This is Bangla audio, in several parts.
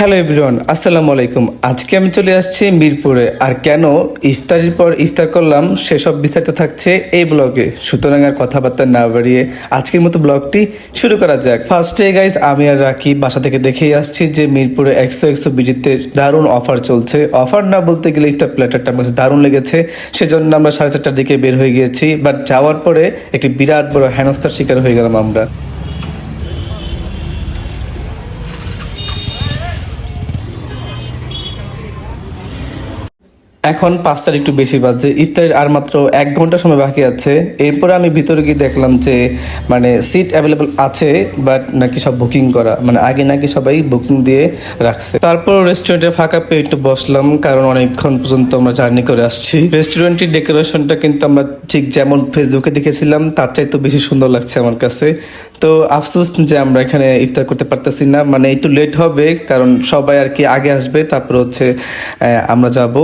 হ্যালো এভরিওয়ান, আসসালামু আলাইকুম। আজকে আমি চলে আসছি মিরপুরে। আর কেন ইফতারির পর ইফতার করলাম, সেসব বিস্তারিত থাকছে এই ব্লগে। সুতরাং আর কথাবার্তা না বাড়িয়ে আজকের মতো ব্লগটি শুরু করা যাক। ফার্স্টে গাইজ আমি আর রাখি বাসা থেকে দেখেই আসছি যে মিরপুরে একশো একশো বিডিতে দারুণ অফার চলছে। অফার না বলতে গেলে ইফতার প্ল্যাটারটা আমার কাছে দারুণ লেগেছে। সেজন্য আমরা সাড়ে চারটার দিকে বের হয়ে গিয়েছি। বাট যাওয়ার পরে একটি বিরাট বড় হেনস্থার শিকার হয়ে গেলাম আমরা। এখন পাঁচটার একটু বেশি বাজে। ইফতারের আর মাত্র এক ঘণ্টা সময় বাকি আছে। এরপরে আমি ভিতরে গিয়ে দেখলাম যে মানে সিট অ্যাভেলেবল আছে বাট নাকি সব বুকিং করা। মানে আগে নাকি সবাই বুকিং দিয়ে রাখছে। তারপর রেস্টুরেন্টে ফাঁকা পেয়ে একটু বসলাম, কারণ অনেকক্ষণ পর্যন্ত আমরা জার্নি করে আসছি। রেস্টুরেন্টের ডেকোরেশনটা কিন্তু আমরা ঠিক যেমন ফেসবুকে দেখেছিলাম, তার চাইতে বেশি সুন্দর লাগছে আমার কাছে। তো আফসোস যে আমরা এখানে ইফতার করতে পারতেছি না। মানে একটু লেট হবে, কারণ সবাই আর কি আগে আসবে, তারপর হচ্ছে আমরা যাব।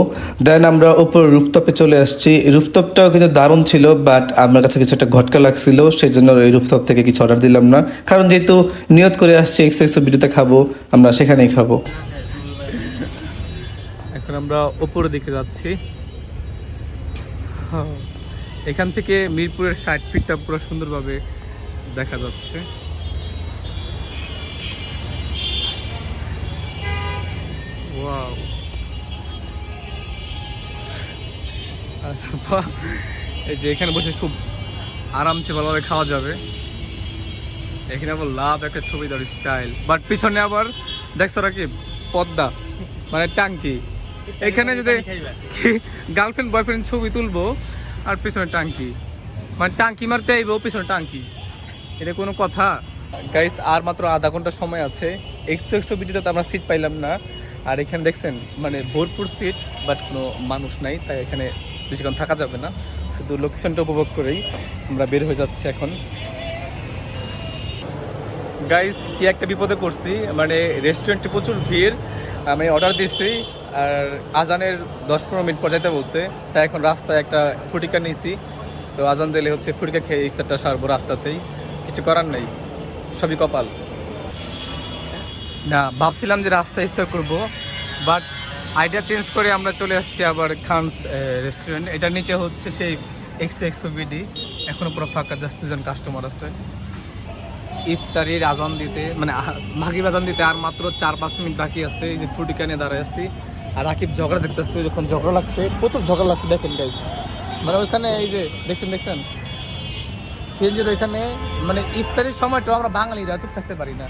দেন আমরা উপর রুফটপে চলে আসছি। রুফটপটাও কিন্তু দারুণ ছিল বাট আমার কাছে কিছু একটা ঘটকা লাগছিল সেই জন্য এই রুফটপ থেকে কিছু অর্ডার দিলাম না। কারণ যেহেতু নিয়ত করে আসছি এক্সো এক্সো ভিডিওতে খাব, আমরা সেখানেই খাব। এখন আমরা উপরের দিকে যাচ্ছি। এখান থেকে মিরপুরের ষাট ফিটটা পুরো সুন্দরভাবে দেখা যাচ্ছে। এই যে এখানে বসে খুব আরামসে ভালোভাবে খাওয়া যাবে। এখানে আবার লাভ একটা ছবি দেওয়ার স্টাইল বাট পিছনে আবার দেখছ কি? পদ্মা মানে টাঙ্কি। এখানে যদি গার্লফ্রেন্ড বয়ফ্রেন্ড ছবি তুলবো, আর পিছনে টাঙ্কি। মানে টাঙ্কি মারতে আইবো, পিছনে টাঙ্কি। এটা কোনো কথা? গাইস আর মাত্র আধা ঘণ্টা সময় আছে। একশো একশো বিটিতে আমরা সিট পাইলাম না। আর এখানে দেখছেন মানে ভরপুর সিট বাট কোনো মানুষ নাই, তাই এখানে বেশিক্ষণ থাকা যাবে না। শুধু লোকেশনটা উপভোগ করেই আমরা বের হয়ে যাচ্ছি এখন। গাইস কি একটা বিপদে পড়ছি মানে রেস্টুরেন্টে প্রচুর ভিড়। আমি অর্ডার দিচ্ছি আর আজানের দশ পনেরো মিনিট পর যেতে বলছে। তাই এখন রাস্তায় একটা ফুটিকা নিয়েছি তো আজান দিলে হচ্ছে ফুটিকা খেয়ে ইফতারটা সারবো রাস্তাতেই। কিছু করার নেই। সবই কপাল। না, ভাবছিলাম যে রাস্তায় ইফতার করব বাট আইডিয়া চেঞ্জ করে আমরা চলে আসছি আবার খানস রেস্টুরেন্ট এটার নিচে হচ্ছে সেই এক্স এক্সো বিডি এখনও পুরো ফাঁকা জাস্ট দুজন কাস্টমার আছে। ইফতারির আজান দিতে মানে মাগিব আজান দিতে আর মাত্র চার পাঁচ মিনিট বাকি আছে। এই যে ফুটিকা নিয়ে দাঁড়ায় আছি। আর রাকিব ঝগড়া দেখতেছে, যখন ঝগড়া লাগছে, প্রচুর ঝগড়া লাগছে, দেখেন গাইস মানে ওইখানে এই যে, দেখছেন দেখছেন? সিএনজির ওইখানে মানে ইফতারির সময়টাও আমরা বাঙালিরা চুপ থাকতে পারি না।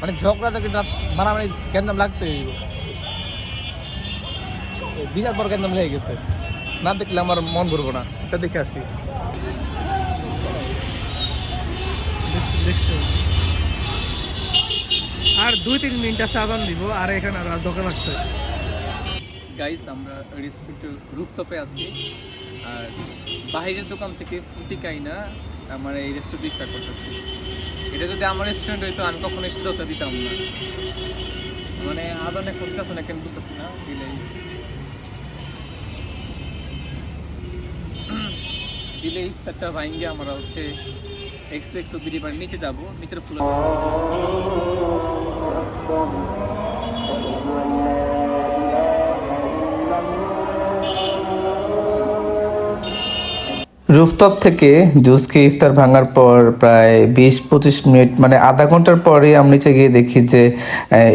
মানে ঝগড়া ঝগড়ি মারামারি কেন্দ্রাম লাগতে বিরাট বড় কেন্দ্রাম লেগে গেছে। না দেখলে আমার মন ভরবো না। এটা দেখে আসি। আর দুই তিন মিনিট আছে আজান দিব আর এখানে আর দোকান লাগছে। গাইস আমরা রেস্টুরেন্টের রুফটপে আছি। আর বাইরের দোকান থেকে ফুটি খাই না আমার এই রেস্টুরেন্ট ইফতার করতেছি। এটা যদি আমার রেস্টুরেন্ট হইতো, আমি কখনো এসে দোকা দিতাম না। মানে আদানে করতেছে না কেন বুঝতেছি না, দিলেই। দিলে ইফতারটা ভাঙ্গে আমরা হচ্ছে এক্সো এক্সো বিডি বাড়ির নিচে যাব, নিচের ফুল রুফটপ থেকে জুসকে ইফতার ভাঙার পর প্রায় বিশ পঁচিশ মিনিট মানে আধা ঘণ্টার পরে আমি নিচে গিয়ে দেখি যে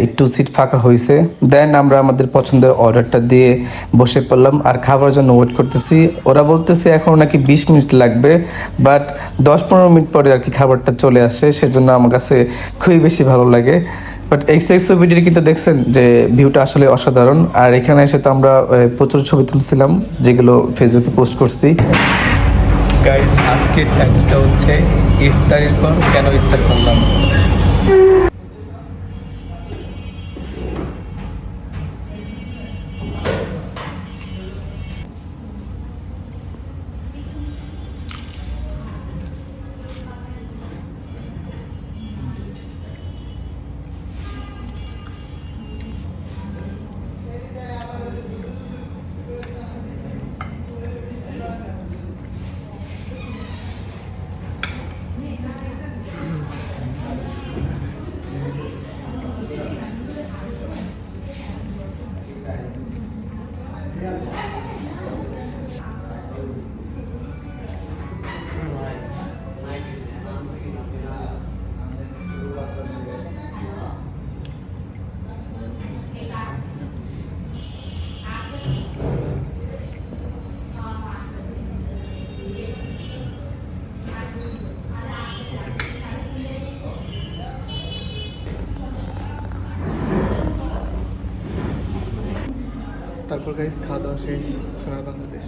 একটু সিট ফাঁকা হয়েছে দেন আমরা আমাদের পছন্দের অর্ডারটা দিয়ে বসে পড়লাম আর খাবার জন্য ওয়েট করতেছি। ওরা বলতেছে এখন নাকি বিশ মিনিট লাগবে বাট দশ পনেরো মিনিট পরে আর কি খাবারটা চলে আসে, সেজন্য আমার কাছে খুবই বেশি ভালো লাগে। বাট এক্স ভিডিও কিন্তু দেখছেন যে ভিউটা আসলে অসাধারণ। আর এখানে এসে তো আমরা প্রচুর ছবি তুলছিলাম, যেগুলো ফেসবুকে পোস্ট করছি। গাইস আজকের টাইটেলটা হচ্ছে ইফতারের পর কেন ইফতার করলাম? তারপর গাইস খাওয়া দাওয়া শেষ সোনার বাংলাদেশ